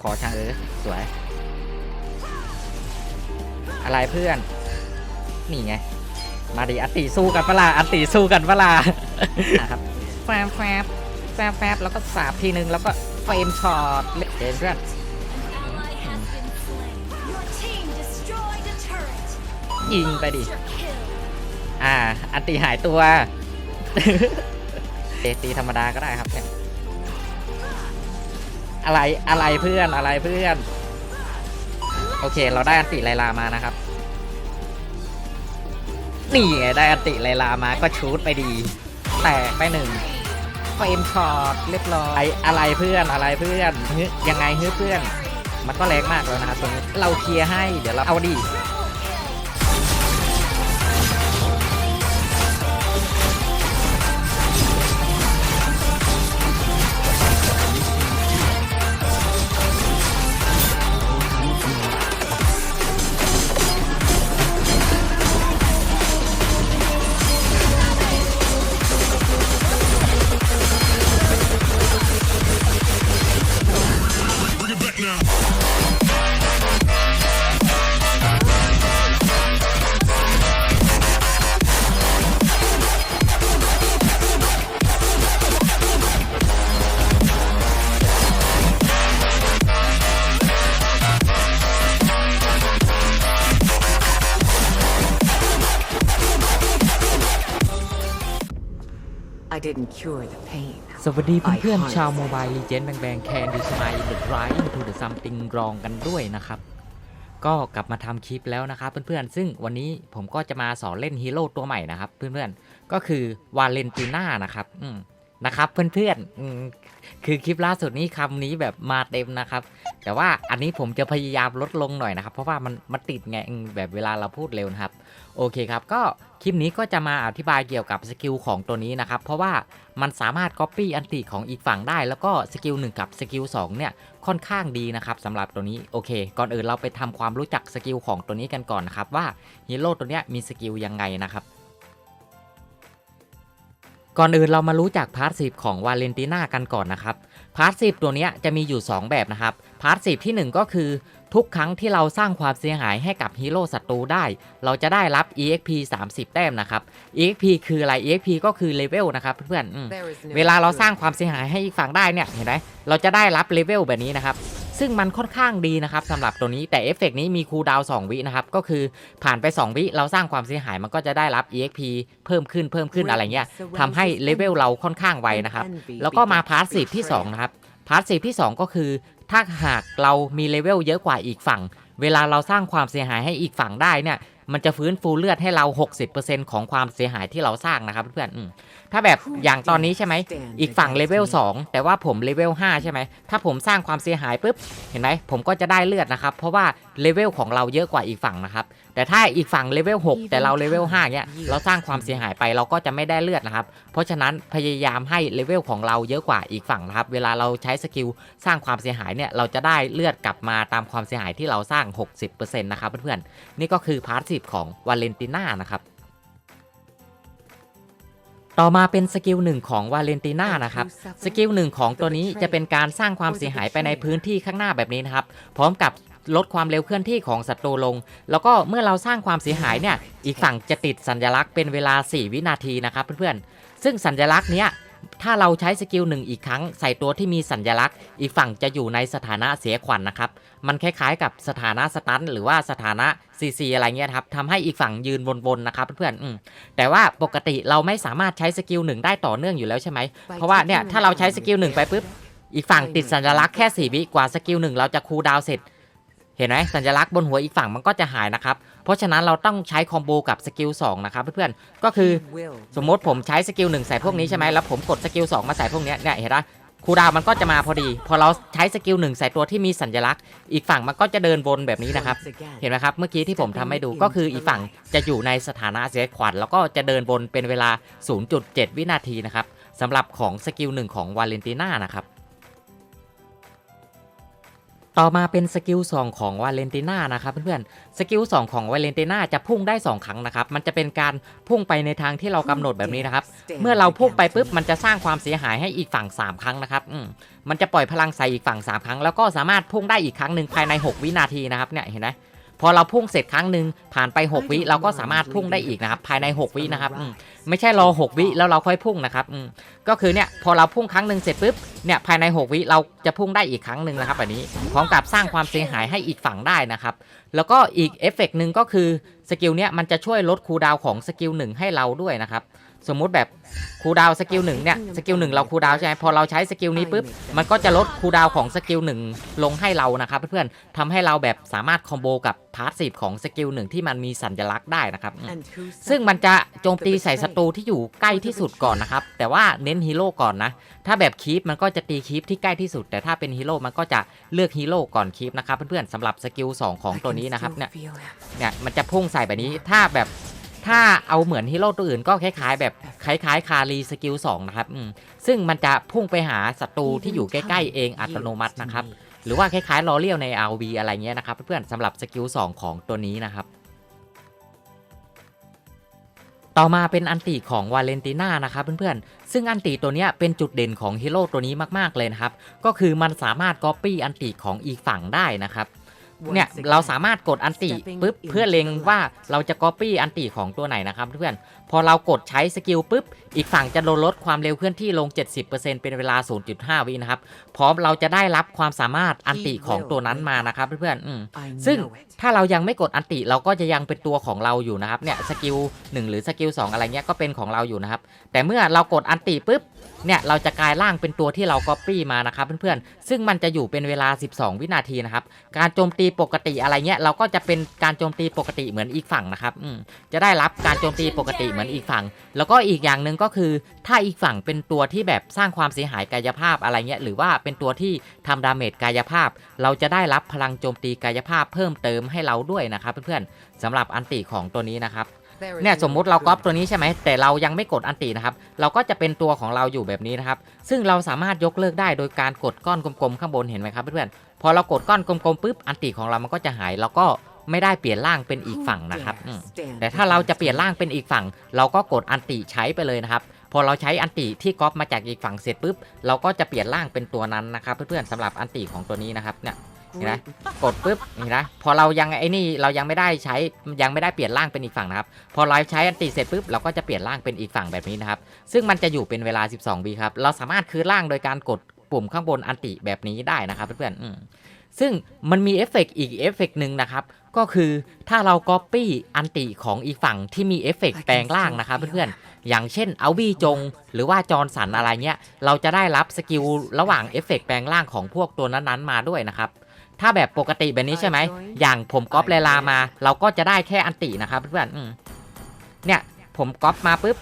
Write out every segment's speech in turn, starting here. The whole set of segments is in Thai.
ขอชางเออสวย อะไรเพื่อน นี่ไง มาดิอัตติสู้กันปะล่ะอัตติสู้กันปะล่ะนะครับแฟบแฟบแฟบแฟบแล้วก็สาบทีนึงแล้วก็เฟรมช็อตเล่นเพื่อนยิงไปดิ อ่า อันติหายตัวเอตีธรรมดาก็ได้ครับเนี่ย อะไรอะไรเพื่อนอะไรเพื่อน โอเค เราได้อันติไลลามานะครับ นี่ไงได้อันติไลลามาก็ชูดไปดี แตกไปหนึ่งเฟรมช็อตเรียบร้อยอะไรเพื่อนอะไรเพื่อนยังไงฮึเพื่อน มันก็แรงมากแล้วนะครับตรงนี้เราเคลียร์ให้เดี๋ยวเราเอาดี วัสดีเพื่อนๆชาวโมบายลีเจนแบงแบงแคนดูสไมล์เดอะไรท์ทูเดอะซัมติงรองกันด้วยนะครับ ก็กลับมาทำคลิปแล้วนะครับเพื่อนๆ ซึ่งวันนี้ผมก็จะมาสอนเล่นฮีโร่ตัวใหม่นะครับ เพื่อนๆ ก็คือวาเลนติน่านะครับ อืม นะครับเพื่อนๆคือคลิปล่าสุดนี้คำนี้แบบมาเต็มนะครับ แต่ว่าอันนี้ผมจะพยายามลดลงหน่อยนะครับ เพราะว่ามันมันติดไงแบบเวลาเราพูดเร็วนะครับ โอเคครับ ก็คลิปนี้ก็จะมาอธิบายเกี่ยวกับสกิลของตัวนี้นะครับ เพราะว่ามันสามารถ Copy อันติของอีกฝั่งได้ แล้วก็สกิล1กับสกิล2เนี่ยค่อนข้างดีนะครับสำหรับตัวนี้โอเค ก่อนอื่นเราไปทำความรู้จักสกิลของตัวนี้กันก่อนนะครับว่าฮีโร่ตัวเนี้ยมีสกิลยังไงนะครับ ก่อนอื่นเรามารู้จักพาร์ทสิบของวาเลนติน่ากันก่อนนะครับ พาร์ทสิบตัวเนี้ยจะมีอยู่ 2 แบบนะครับ พาร์ทสิบที่ 1 ก็คือ ทุกครั้งที่เราสร้างความเสียหายให้กับฮีโร่ศัตรูได้ เราจะได้รับ EXP 30 แต้มนะครับ EXP คืออะไร EXP ก็คือเลเวลนะครับเพื่อนๆอืม There is no เวลาเราสร้าง good ความเสียหายให้อีกฝั่งได้เนี่ยเห็นไหมเราจะได้รับเลเวลแบบนี้นะครับ ซึ่งมันค่อนข้างดีนะครับสำหรับตัวนี้แต่เอฟเฟกต์นี้มีคูลดาวน์2วินะครับก็คือผ่านไป 2 วิเราสร้างความเสียหายมันก็จะได้รับ EXP เพิ่มขึ้นเพิ่มขึ้นอะไรเงี้ยทำให้เลเวลเราค่อนข้างไวนะครับแล้วก็มาพาร์ทสิที่2นะครับพาร์ทสิที่ 2 ก็คือ ถ้าหากเรามีเลเวลเยอะกว่าอีกฝั่ง เวลาเราสร้างความเสียหายให้อีกฝั่งได้เนี่ย มันจะฟื้นฟูเลือดให้เรา 60%ของความเสียหายที่เราสร้างนะครับเพื่อนๆอืมถ้าแบบอย่างตอนนี้ใช่ไหม อีกฝั่งเลเวล2แต่ว่าผมเลเวล5ใช่ไหม ถ้าผมสร้างความเสียหายปุ๊บ เห็นไหมผมก็จะได้เลือดนะครับ เพราะว่าเลเวลของเราเยอะกว่าอีกฝั่งนะครับ แต่ถ้าอีกฝั่งเลเวล6แต่เราเลเวล5เนี่ยเราสร้างความเสียหายไปเราก็จะไม่ได้เลือดนะครับ เพราะฉะนั้นพยายามให้เลเวลของเราเยอะกว่าอีกฝั่งนะครับ เวลาเราใช้สกิลสร้างความเสียหายเนี่ยเราจะได้เลือดกลับมาตามความเสียหายที่เราสร้าง 60%นะครับเพื่อนๆนี่ก็คือพาร์ทสิของวาเลนติน่านะครับต่อมาเป็นสกิลหนึ่งของวาเลนติน่านะครับ สกิลหนึ่งของตัวนี้จะเป็นการสร้างความเสียหายไปในพื้นที่ข้างหน้าแบบนี้นะครับ พร้อมกับ ลดความเร็วเคลื่อนที่ของศัตรูลง แล้วก็เมื่อเราสร้างความเสียหายเนี่ย อีกฝั่งจะติดสัญลักษณ์เป็นเวลา 4 วินาทีนะครับเพื่อนๆ ซึ่งสัญลักษณ์เนี้ยถ้าเราใช้สกิลหนึ่งอีกครั้งใส่ตัวที่มีสัญลักษณ์ อีกฝั่งจะอยู่ในสถานะเสียขวัญนะครับ มันคล้ายๆกับสถานะสตันหรือว่าสถานะซีซีอะไรเงี้ยครับทำให้อีกฝั่งยืนวนๆนะครับเพื่อนๆอืมแต่ว่าปกติเราไม่สามารถใช้สกิลหนึ่งได้ต่อเนื่องอยู่แล้วใช่ไหม เพราะว่าเนี่ยถ้าเราใช้สกิลหนึ่งไปปุ๊บอีกฝั่งติดสัญลักษณ์แค่4วิกว่าสกิลหนึ่งเราจะคูลดาวน์เสร็จ เห็นไหมสัญลักษณ์บนหัวอีกฝั่งมันก็จะหายนะครับ เพราะฉะนั้นเราต้องใช้คอมโบกับสกิล2นะครับเพื่อนๆ ก็คือสมมติผมใช้สกิลหนึ่งใส่พวกนี้ใช่ไหมแล้วผมกดสกิลสองมาใส่พวกนี้เนี่ยเห็นปะคูดาวมันก็จะมาพอดี พอเราใช้สกิลหนึ่งใส่ตัวที่มีสัญลักษณ์ อีกฝั่งมันก็จะเดินวนแบบนี้นะครับ เห็นไหมครับ เมื่อกี้ที่ผมทำให้ดูก็คืออีกฝั่งจะอยู่ในสถานะเสียขวัญแล้วก็จะเดินวนเป็นเวลา 0.7 วินาทีนะครับสำหรับของสกิลหนึ่งของวาเลนติน่านะครับ ต่อมาเป็นสกิล2ของวาเลนติน่านะครับเพื่อนๆ สกิล2ของวาเลนติน่าจะพุ่งได้ 2 ครั้งนะครับ มันจะเป็นการพุ่งไปในทางที่เรากำหนดแบบนี้นะครับ เมื่อเราพุ่งไปปุ๊บมันจะสร้างความเสียหายให้อีกฝั่ง 3 ครั้งนะครับอืมมันจะปล่อยพลังใส่อีกฝั่ง 3 ครั้ง แล้วก็สามารถพุ่งได้อีกครั้งหนึ่งภายใน 6 วินาทีนะครับเนี่ยเห็นไหม พอเราพุ่งเสร็จครั้งหนึ่งผ่านไป 6 วิเราก็สามารถพุ่งได้อีกนะครับภายใน 6 วินะครับอืมไม่ใช่รอ 6 วิแล้วเราค่อยพุ่งนะครับอืมก็คือเนี่ยพอเราพุ่งครั้งหนึ่งเสร็จปุ๊บเนี่ยภายใน 6 วิเราจะพุ่งได้อีกครั้งหนึ่งนะครับแบบนี้พร้อมกับสร้างความเสียหายให้อีกฝั่งได้นะครับแล้วก็อีกเอฟเฟกต์หนึ่งก็คือสกิลเนี้ยมันจะช่วยลดคูลดาวน์ของสกิลหนึ่งให้เราด้วยนะครับสมมุติแบบคูลดาวน์สกิลหนึ่งเนี่ยสกิลหนึ่งเราคูลดาวน์ใช่ไหมพอเราใช้สกิลนี้ปุ๊บมันก็จะลดคูลดาวน์ของสกิลหนึ่งลงให้เรานะครับเพื่อนๆทำให้เราแบบสามารถคอมโบกับพาสซีฟของสกิลหนึ่งที่มันมีสัญลักษณ์ได้นะครับอืม And who ซึ่ง said มันจะโจมตีใส่ศัตรูที่อยู่ใกล้ที่สุดก่อนนะครับแต่ว่าเน้นฮีโร่ก่อนนะถ้าแบบคีปมันก็จะตีคีปที่ใกล้ที่สุด แต่ถ้าเป็นฮีโร่มันก็จะเลือกฮีโร่ก่อนคีปนะครับเพื่อนๆสำหรับสกิล2ของ I ตัว can นี้นะครับ still เนี่ย feel him. เนี่ยมันจะพุ่งใส่แบบนี้ถ้าแบบ ถ้าเอาเหมือนฮีโร่ตัวอื่นก็คล้ายๆ แบบคล้ายๆ คารีสกิล2นะครับอืมซึ่งมันจะพุ่งไปหาศัตรูที่อยู่ใกล้ๆเองอัตโนมัตินะครับ หรือว่าคล้ายๆลอเรียลใน RV อะไรเงี้ยนะครับ เพื่อนๆสำหรับสกิล2ของตัวนี้นะครับ ต่อมาเป็นอันติของวาเลนติน่านะครับเพื่อนๆ ซึ่งอันติตัวเนี้ยเป็นจุดเด่นของฮีโร่ตัวนี้มากๆเลยนะครับ ก็คือมันสามารถก๊อปปี้อันติของอีกฝั่งได้นะครับ เนี่ย Once again, เราสามารถกดอันติปุ๊บเพื่อเล็งว่าเราจะก๊อปปี้อันติของตัวไหนนะครับเพื่อน พอเรากดใช้สกิลปุ๊บ อีกฝั่งจะลดลดความเร็วเคลื่อนที่ลง 70%เป็นเวลา 0.5 วินะครับ พร้อมเราจะได้รับความสามารถอันติของตัวนั้นมานะครับเพื่อนๆอืม I ซึ่ง know it. ถ้าเรายังไม่กดอันติเราก็จะยังเป็นตัวของเราอยู่นะครับเนี่ยสกิล 1 หรือสกิล 2 อะไรเงี้ยก็เป็นของเราอยู่นะครับ แต่เมื่อเรากดอันติปุ๊บเนี่ยเราจะกลายร่างเป็นตัวที่เราก๊อปปี้มานะครับเพื่อนๆ ซึ่งมันจะอยู่เป็นเวลา 12 วินาทีนะครับ การโจมตีปกติอะไรเงี้ยเราก็จะเป็นการโจมตีปกติเหมือนอีกฝั่งนะครับอืมจะได้รับการโจมตีปกติเหมือนอีกฝั่ง แล้วก็อีกอย่างหนึ่งก็คือ ถ้าอีกฝั่งเป็นตัวที่แบบสร้างความเสียหายกายภาพอะไรเงี้ยหรือว่าเป็นตัวที่ทำดาเมจกายภาพ เราจะได้รับพลังโจมตีกายภาพเพิ่มเติมให้เราด้วยนะครับเพื่อนๆสำหรับอันติของตัวนี้นะครับ There is เนี่ย no สมมุติเราก๊อป good ตัวนี้ใช่ไหมแต่เรายังไม่กดอันตินะครับ เราก็จะเป็นตัวของเราอยู่แบบนี้นะครับ ซึ่งเราสามารถยกเลิกได้โดยการกดก้อนกลมๆข้างบนเห็นไหมครับเพื่อนๆพอเรากดก้อนกลมๆปุ๊บอันติของเรามันก็จะหายแล้วก็ ไม่ได้เปลี่ยนร่างเป็นอีกฝั่งนะครับอืม stand แต่ถ้าเราจะเปลี่ยนร่างเป็นอีกฝั่ง เราก็กดอันติใช้ไปเลยนะครับ พอเราใช้อันติที่ก๊อปมาจากอีกฝั่งเสร็จปุ๊บเราก็จะเปลี่ยนร่างเป็นตัวนั้นนะครับ เพื่อนๆสำหรับอันติของตัวนี้นะครับเนี่ยเห็นไหมกดปุ๊บนี่นะพอเรายังไอ้นี่เรายังไม่ได้ใช้ยังไม่ได้เปลี่ยนร่างเป็นอีกฝั่งนะครับ พอเราใช้อันติเสร็จปุ๊บเราก็จะเปลี่ยนร่างเป็นอีกฝั่งแบบนี้นะครับ ซึ่งมันจะอยู่เป็นเวลา 12วิครับ เราสามารถคืนร่างโดยการกดปุ่มข้างบนอันติแบบนี้ได้นะครับเพื่อนๆอืม ซึ่งมันมีเอฟเฟกต์อีกเอฟเฟกต์หนึ่งนะครับ ก็คือถ้าเราก๊อปปี้อันติของอีกฝั่งที่มีเอฟเฟกต์แปลงร่างนะครับเพื่อนๆ อย่างเช่นเอาวีจง หรือว่าจอร์นสันอะไรเงี้ย เราจะได้รับสกิลระหว่างเอฟเฟกต์แปลงร่างของพวกตัวนั้นๆมาด้วยนะครับถ้าแบบปกติแบบนี้ใช่ไหม อย่างผมก๊อปเลลามา เราก็จะได้แค่อันตินะครับเพื่อนๆอืมเนี่ย ผมก๊อปมาปุ๊บ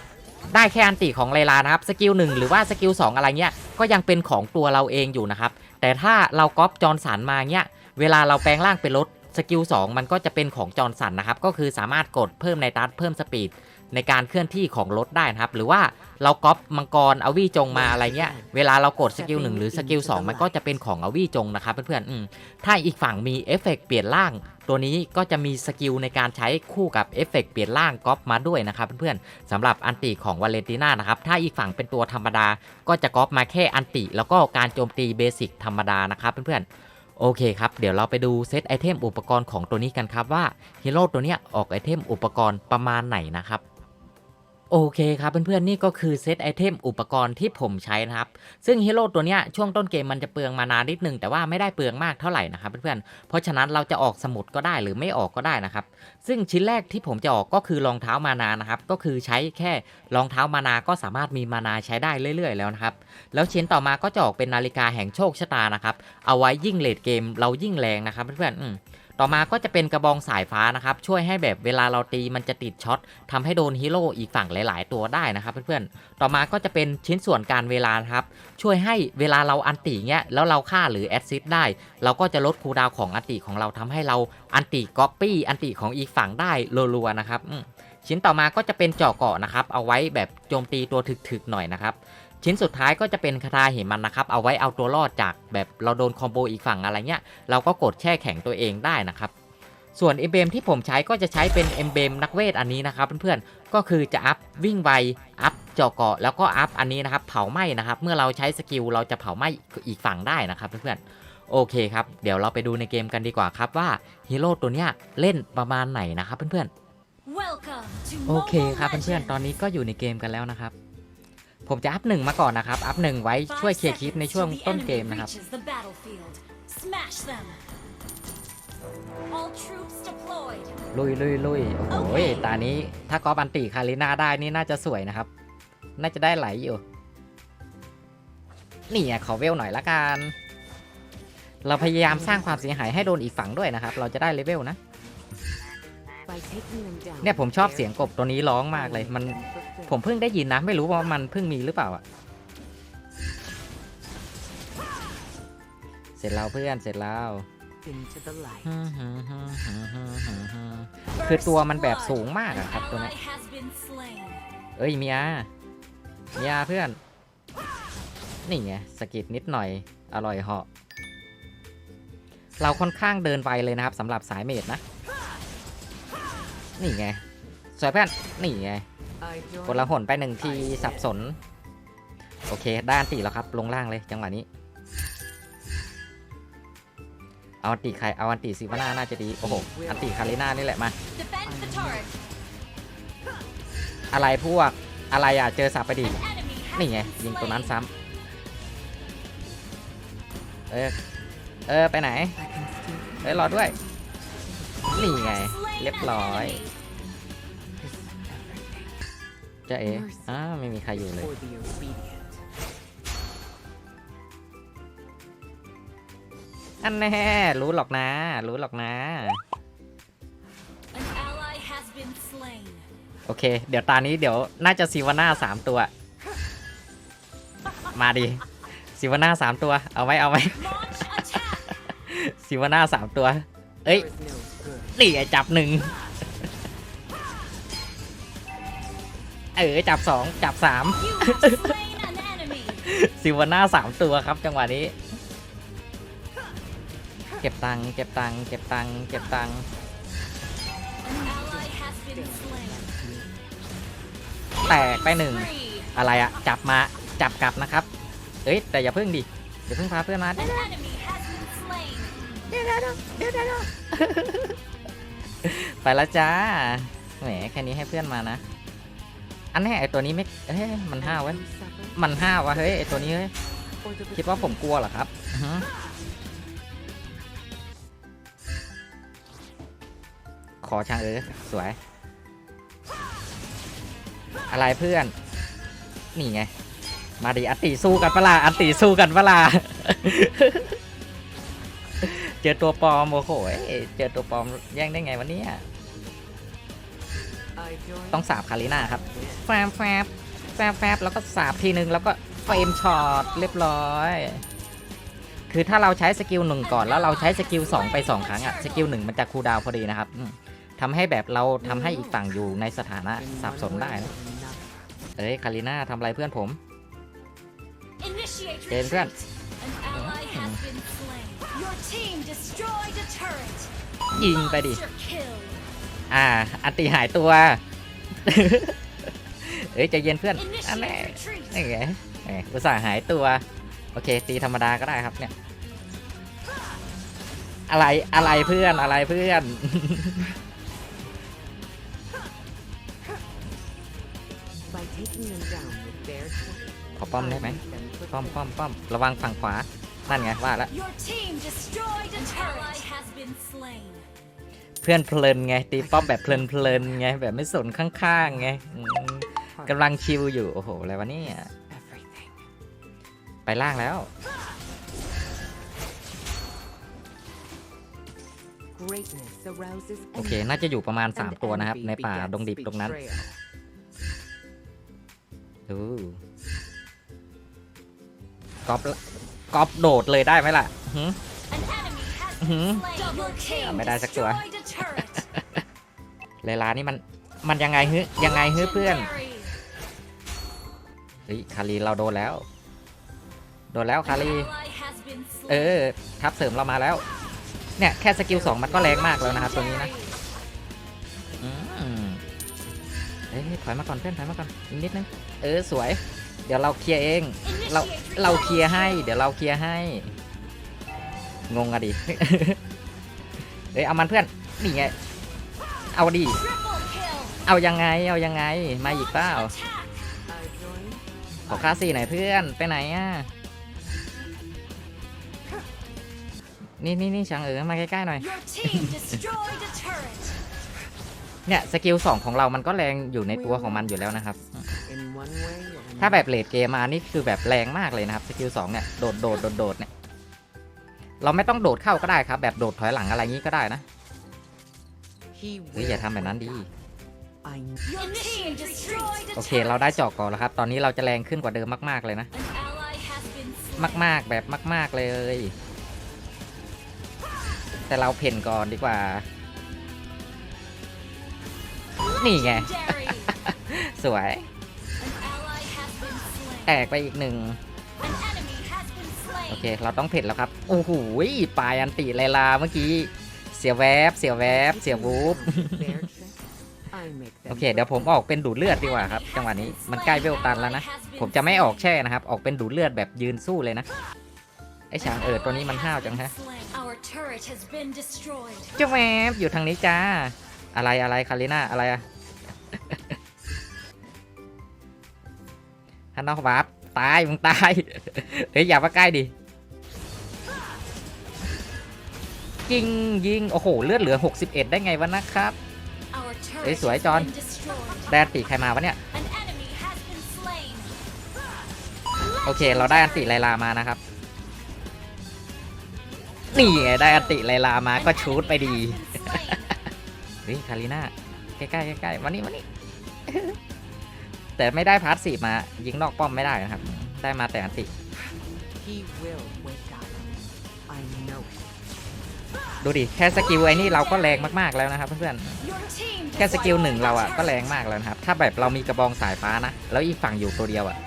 ได้แค่อันติของเลลานะครับ สกิลหนึ่งหรือว่าสกิลสองอะไรเงี้ย ก็ยังเป็นของตัวเราเองอยู่นะครับ แต่ถ้าเราก๊อปจอร์นสันมาเนี้ยเวลาเราแปลงร่างเป็นรถสกิล2มันก็จะเป็นของจอร์นสันนะครับก็คือสามารถกดเพิ่มในตัดเพิ่มสปีด ในการเคลื่อนที่ของรถได้นะครับ หรือว่าเราก๊อปมังกรอวีจงมาอะไรเงี้ย เวลาเรากดสกิลหนึ่งหรือสกิลสองมันก็จะเป็นของอวีจงนะครับเพื่อนๆอืมถ้าอีกฝั่งมีเอฟเฟกต์เปลี่ยนร่าง ตัวนี้ก็จะมีสกิลในการใช้คู่กับเอฟเฟกต์เปลี่ยนร่างก๊อปมาด้วยนะครับเพื่อนๆสำหรับอันติของวาเลนติน่านะครับถ้าอีกฝั่งเป็นตัวธรรมดา ก็จะก๊อปมาแค่อันติ แล้วก็การโจมตีเบสิกธรรมดานะครับเพื่อนๆโอเคครับ เดี๋ยวเราไปดูเซตไอเทมอุปกรณ์ของตัวนี้กันครับว่าฮีโร่ตัวเนี้ยออกไอเทมอุปกรณ์ประมาณไหนนะครับ โอเคครับเพื่อนๆนี่ก็คือเซตไอเทมอุปกรณ์ที่ผมใช้นะครับ ซึ่งฮีโร่ตัวเนี้ยช่วงต้นเกมมันจะเปลืองมานานิดนึงแต่ว่าไม่ได้เปลืองมากเท่าไหร่นะครับเพื่อนๆเพราะฉะนั้นเราจะออกสมุดก็ได้หรือไม่ออกก็ได้นะครับ ซึ่งชิ้นแรกที่ผมจะออกก็คือรองเท้ามานานะครับ ก็คือใช้แค่รองเท้ามานาก็สามารถมีมานาใช้ได้เรื่อย ๆ แล้วนะครับ แล้วชิ้นต่อมาก็จะออกเป็นนาฬิกาแห่งโชคชะตานะครับ เอาไว้ยิ่งเลดเกมเรายิ่งแรงนะครับเพื่อนๆ ต่อมาก็จะเป็นกระบองสายฟ้านะครับ ช่วยให้แบบเวลาเราตีมันจะติดช็อตทำให้โดนฮีโร่อีกฝั่งหลาย ๆ ตัวได้นะครับเพื่อนๆ ต่อมาก็จะเป็นชิ้นส่วนการเวลาครับ ช่วยให้เวลาเราอันติเงี้ยแล้วเราฆ่าหรือแอดซิดได้ เราก็จะลดคูดาวของอันติของเราทำให้เราอันติก๊อปปี้อันติของอีกฝั่งได้รัวๆนะครับชิ้นต่อมาก็จะเป็นเจาะเกาะนะครับ เอาไว้แบบโจมตีตัวถึกๆหน่อยนะครับ ชิ้นสุดท้ายก็จะเป็นคาถาเหมันนะครับ เอาไว้เอาตัวรอดจากแบบเราโดนคอมโบอีกฝั่งอะไรเงี้ย เราก็กดแช่แข็งตัวเองได้นะครับ ส่วนเอมเบมที่ผมใช้ก็จะใช้เป็นเอมเบมนักเวทอันนี้นะครับเพื่อนๆ ก็คือจะอัพวิ่งไว อัพเจาะเกาะแล้วก็อัพอันนี้นะครับเผาไหม้นะครับ เมื่อเราใช้สกิลเราจะเผาไหม้อีกฝั่งได้นะครับเพื่อนๆโอเคครับ เดี๋ยวเราไปดูในเกมกันดีกว่าครับว่าฮีโร่ตัวเนี้ยเล่นประมาณไหนนะครับเพื่อนๆ Welcome to โอเคครับเพื่อนๆตอนนี้ก็อยู่ในเกมกันแล้วนะครับ ผมจะอัพหนึ่งมาก่อนนะครับ อัพหนึ่งไว้ช่วยเคลียร์คลิปในช่วงต้นเกมนะครับ Smash them. All troops deployed. ลุยลุยลุยโอ้โหโอเคตานี้ถ้ากอบันติคาริน่าได้นี่น่าจะสวยนะครับ น่าจะได้ไหลอยู่ นี่อะขอเวลหน่อยละกัน เราพยายามสร้างความเสียหายให้โดนอีกฝั่งด้วยนะครับ เราจะได้เลเวลนะ เนี่ยผมชอบเสียงกบตัวนี้ร้องมากเลย มันผมเพิ่งได้ยินนะ ไม่รู้ว่ามันเพิ่งมีหรือเปล่าอะเสร็จแล้วเพื่อนเสร็จแล้วคือตัวมันแบบสูงมากอะครับตัวนี้เอ้ยเมียเมียเพื่อน นี่ไงสกิดนิดหน่อย อร่อยเหาะเราค่อนข้างเดินไวเลยนะครับสำหรับสายเมดนะ นี่ไงสวยเพื่อนนี่ไงกดละหนไปหนึ่งทีสับสน โอเคด้านตีแล้วครับ ลงล่างเลยจังหวะนี้ เอาอันติใครเอาอันติซิวาน่าน่าจะดี โอ้โห อันติคาริน่านี่แหละมา อะไรพวกอะไรอะ เจอสับไปดิ นี่ไง ยิงตัวนั้นซ้ำเออ เออ ไปไหนเอ้ยรอด้วย นี่ไง เรียบร้อย This is everything จะเอ๋อ้าไม่มีใครอยู่เลย for the obedient. อันแน่ รู้หรอกนะ รู้หรอกนะ An ally has been slain. โอเค เดี๋ยวตานี้เดี๋ยวน่าจะซิวาน่าสามตัว มาดิซิวาน่าสามตัว เอาไหมเอาไหม Launch attack. ซิวาน่าสามตัว เอ้ย นี่ไงจับหนึ่งเออจับสองจับสามซิวาน่าสามตัวครับจังหวะนี้ เก็บตังเก็บตังเก็บตังเก็บตังแตกไปหนึ่งอะไรอะจับมาจับกลับนะครับ เอ้ยแต่อย่าเพิ่งดิอย่าเพิ่งพาเพื่อนมา An enemy has been slain. ไปแล้วจ้า แหมแค่นี้ให้เพื่อนมานะ อันนี้ไอตัวนี้ไม่เฮ้ยมันห้าวเว้ย มันห้าววะเฮ้ยไอตัวนี้เฮ้ย คิดว่าผมกลัวเหรอครับอื้อหือขอช่างเออสวย อะไรเพื่อน นี่ไง มาดิอันติสู้กันปะล่ะอันติสู้กันปะล่ะ เจอตัวปลอมโอ้โหเอ้ยเจอตัวปลอมแย่งได้ไงวันนี้ I join ต้องสาบคาริน่าครับแฟบแฟบแฟบแฟบแล้วก็สาบทีนึงแล้วก็เฟรมช็อตเรียบร้อย คือถ้าเราใช้สกิลหนึ่งก่อนแล้วเราใช้สกิลสองไปสองครั้งอะสกิลหนึ่งมันจะคูลดาวน์พอดีนะครับอืมทำให้แบบเราทำให้อีกฝั่งอยู่ในสถานะ in สับ one สน way ได้นะ or another. เอ้ยคาริน่าทำอะไรเพื่อนผม Initiate Game retreat. good. An ally team destroyed a turret. ยิงไปดิ Monster kill. อ่า อันติหายตัว เอ้ยใจเย็นเพื่อนอันแน่ Initiate retreat. นี่ไงแหมอุตส่าห์หายตัว โอเค ตีธรรมดาก็ได้ครับเนี่ย อะไรอะไรเพื่อนอะไรเพื่อน By taking them down with bare strength, ขอป้อมได้ไหม I make them ป้อม fulfill ป้อมป้อมระวังฝั่งขวา นั่นไงว่าแล้ว Your team destroyed a turret. Ally has been slain. เพื่อนเพลินไงตีป้อมแบบเพลินเพลินไงแบบไม่สนข้างๆไงอืม heart กำลังชิลอยู่โอ้โหอะไรวะเนี่ย everything. ไปล่างแล้ว Greatness arouses โอเค envy, น่าจะอยู่ประมาณ and 3ตัวนะครับ envy ในป่า begets ดงดิบตรงนั้น betrayal. ดูกอบ กอบโดดเลยได้ไหมล่ะหืม An enemy has Mhm. been slain. Your team ไม่ได้สักตัว destroyed a turret. เลลานี่มัน มันยังไงฮึยังไงฮึเพื่อน Legendary. เฮ้ย คารีเราโดนแล้ว โดนแล้วคา An รี ally has been เอ slain. อทับเสริมเรามาแล้ว เนี่ย แค่สกิลสองมันก็แรงมากแล้วนะครับตัวนี้นะอืมเอ้ยถอยมาก่อนเพื่อนถอยมาก่อนอีกนิดนึง เออสวย เดี๋ยวเราเคลียร์เอง เราเราเคลียร์ให้ เดี๋ยวเราเคลียร์ให้ งงอะดิ เฮ้ยเอามันเพื่อน นี่ไง เอาดิ เอายังไง เอายังไง มาอีกเปล่า ขอค่าสี่หน่อยเพื่อน ไปไหนอะ นี่นี่นี่ช่างเออมาใกล้ๆหน่อย เนี่ยสกิลสองของเรามันก็แรงอยู่ในตัวของมันอยู่แล้วนะครับ ถ้า another. แบบเลดเกมมานี่คือแบบแรงมากเลยนะครับสกิลสองเนี่ยโดดโดดโดดโดดเนี่ยเราไม่ต้องโดดเข้าก็ได้ครับ แบบโดดถอยหลังอะไรงี้ก็ได้นะ He เฮ้ยอย่า will ทำแบบนั้นดิ wake up. I know. Your team destroyed a โอเค turret. เราได้เจาะก่อนแล้วครับ ตอนนี้เราจะแรงขึ้นกว่าเดิมมาก ๆ เลยนะ An ally has been slain. มาก ๆ แบบมาก ๆ เลย แต่เราเพ่นก่อนดีกว่า นี่ไง Legendary. สวย แตกไปอีกหนึ่ง An enemy has been slain. โอเค เราต้องเผ็ดแล้วครับ โอ้โหปลายอันติไลลาเมื่อกี้ เสียแวบ เสียแวบ เสียวูบ Fair check. I make them โอเค เดี๋ยวผมออกเป็นดูดเลือดดีกว่าครับ จังหวะนี้มันใกล้เวลตันแล้วนะ ผมจะไม่ออกแช่นะครับ ออกเป็นดูดเลือดแบบยืนสู้เลยนะ ไอ้ช้างเอิดตัวนี้มันห้าวจังฮะ Our turret has been destroyed. เจ้าแวบอยู่ทางนี้จ้า อะไรอะไรคาริน่าอะไรอะ ฮันนอกวาร์ปตายมึงตายเฮ้ยอย่ามาใกล้ดิยิงยิงโอ้โหเลือดเหลือ 61 ได้ไงวะนะครับเอ้ยสวยจอน been destroyed. ได้อันติใครมาวะเนี่ยโอเค เราได้อันติไลลามานะครับนี่ไงได้อันติไลลามาก็ชูดไปดีเฮ้ยคาริน่าใกล้ๆใกล้ๆมานี่มานี่ แต่ไม่ได้พาร์ทสีมา ยิงนอกป้อมไม่ได้นะครับ ได้มาแต่อันติ He will wake up. I know it. ดูดิ แค่สกิลไอ้นี่เราก็แรงมากๆแล้วนะครับเพื่อน Your team ๆแค่สกิลหนึ่ง destroyed เรา our อะก็ turret. แรงมากแล้วนะครับ ถ้าแบบเรามีกระบองสายฟ้านะ แล้วอีกฝั่งอยู่ตัวเดียวอะ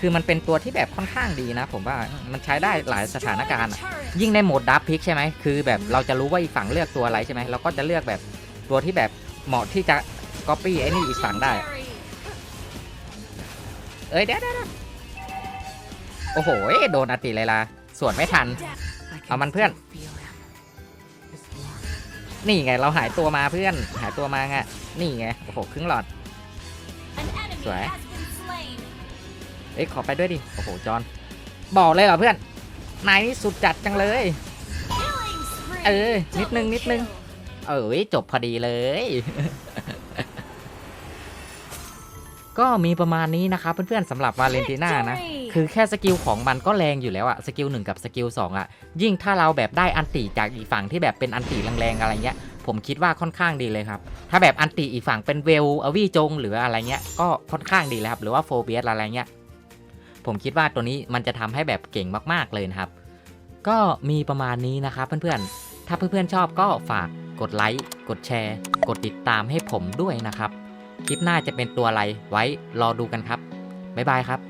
คือมันเป็นตัวที่แบบค่อนข้างดีนะ ผมว่า มันใช้ได้หลายสถานการณ์อะ Turret. ยิ่งในโหมดดับพิกใช่ไหม คือแบบเราจะรู้ว่าอีกฝั่งเลือกตัวอะไรใช่ไหมเราก็จะเลือกแบบตัวที่แบบ เหมาะที่จะก๊อปปี้ไอ้นี่อีกฝั่งได้ เอ้ยเดี๋ยวเดี๋ยวเดะโอ้โห โดนอติเลยล่ะสวนไม่ทัน เอามันเพื่อน นี่ไงเราหายตัวมาเพื่อน หายตัวมาไงนี่ไง โอ้โห ครึ่งหลอด An enemy Rồi. has been slain. เอ้ยขอไปด้วยดิ โอ้โห จอน บอกเลยเหรอเพื่อน นายนี่สุดจัดจังเลย เออ นิดนึงนิดนึง เอ้ยจบพอดีเลย ก็มีประมาณนี้นะครับเพื่อนๆสำหรับวาเลนติน่านะ Victory คือแค่สกิลของมันก็แรงอยู่แล้วอะสกิลหนึ่งกับสกิลสองอะยิ่งถ้าเราแบบได้อันติจากอีกฝั่งที่แบบเป็นอันติแรงๆอะไรเงี้ย ผมคิดว่าค่อนข้างดีเลยครับ ถ้าแบบอันติอีกฝั่งเป็นเวลอวีจง หรืออะไรเงี้ย ก็ค่อนข้างดีเลยครับ หรือว่าโฟเบียสอะไรเงี้ย ผมคิดว่าตัวนี้มันจะทำให้แบบเก่งมากๆเลยนะครับ ก็มีประมาณนี้นะครับเพื่อนๆ ถ้าเพื่อนๆชอบก็ฝากกดไลค์ กดแชร์ กดติดตามให้ผมด้วยนะครับ คลิปหน้าจะเป็นตัวอะไรไว้รอดูกันครับ บ๊ายบายครับ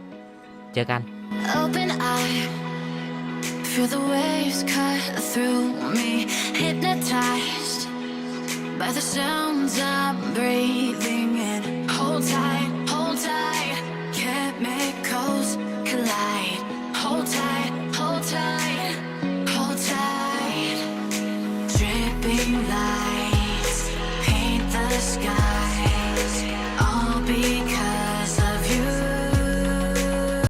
เจอกัน Open eye, feel the waves cut through me, hypnotized by the sounds I'm breathing in. Hold tight, hold tight, chemicals